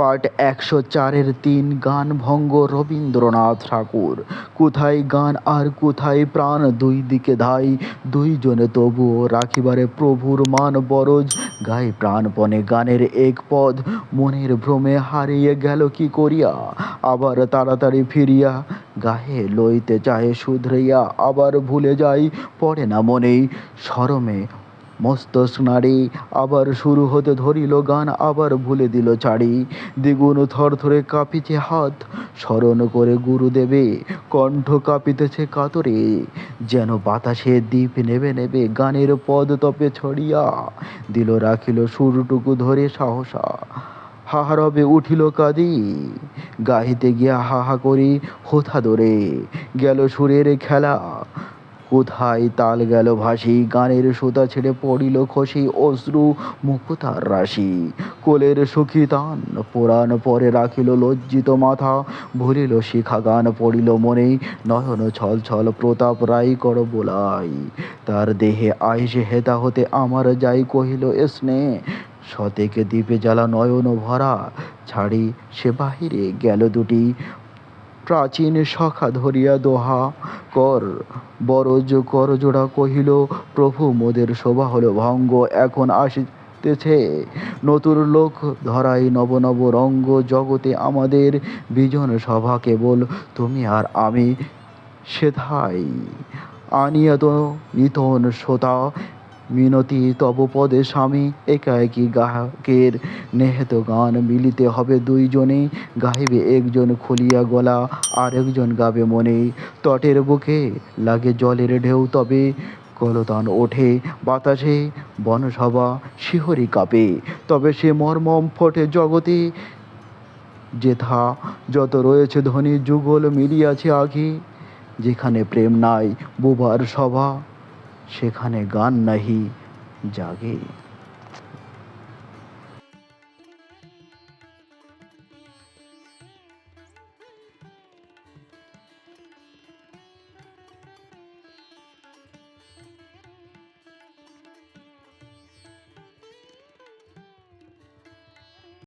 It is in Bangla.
পার্ট একশো চারের তিন গান ভঙ্গ রবীন্দ্রনাথ ঠাকুর। কোথায় গান আর কোথায় প্রাণ? দুই দিকে ধাই, দুইজনে তবুও রাখিবারে প্রভুর মান বরজ। গায়ে প্রাণপণে গানের এক পদ, মনের ভ্রমে হারিয়ে গেল কি করিয়া? আবার তাড়াতাড়ি ফিরিয়া গায়ে লইতে চাহে শুধরাইয়া, আবার ভুলে যাই, পড়ে না মনেই সরমে মস্তক নাড়ি আবার শুরু হতে ধরিল গান, আবার ভুলে দিল ছাড়ি দ্বিগুণ থরথরে কাঁপিছে হাত, স্মরণ করে গুরুদেবে, কণ্ঠ কাঁপিতেছে কাতরে। যেন বাতাসে দ্বীপ নেবে নেবে, গানের পদ তপে ছড়িয়া দিল রাখিল সুরটুকু ধরে সাহসা। হাহারবে উঠিল কাদি, গাহিতে গিয়া হাহা করি হোথা ধরে গেল সুরের খেলা। কোথায় তাল গেল ভাসি? গানের সুতা ছেড়ে পড়িল খসি অশ্রু, মুকুতার রাশি। কোলের সুখী তান পুরাণ পরে রাখিল লজ্জিত মাথা। ভুলিল শিখা গান পড়িল মনে, নয়ন ছল ছল প্রতাপ রাই কর বোলাই। তার দেহে আইসে হেতা হতে আমার যাই কহিল স্নে সতেকে দ্বীপে জ্বালা নয়ন ভরা, ছাড়ি সে বাহিরে গেল দুটি। প্রাচীন সখা ধরিয়া দোহা কর। বরজ কর জোড়া কহিল, প্রভু, মোদের শোভা হলো ভঙ্গ, এখন আসিতেছে। নতুন লোক ধরাই নব নব রঙ্গ, জগতে আমাদের বিজন সভা কেবল, তুমি আর আমি সেথাই। আনিয়া তো নিতন শ্রোতা মিনতি তব পদে স্বামী একা একই গাহকের নেহেত গান মিলিতে হবে দুইজনে। গাইবে একজন খুলিয়া গলা আর একজন গাবে মনে। তটের বুকে লাগে জলের ঢেউ তবে। কলতান ওঠে বাতাসে, বনসভা শিহরি কাঁপে। তবে সে মর্মম ফোটে জগতে। যেথা যত রয়েছে ধ্বনি যুগল মিলিয়াছে আগে। যেখানে প্রেম নাই, বুবার সভা। সেখানে গান নাহি জাগে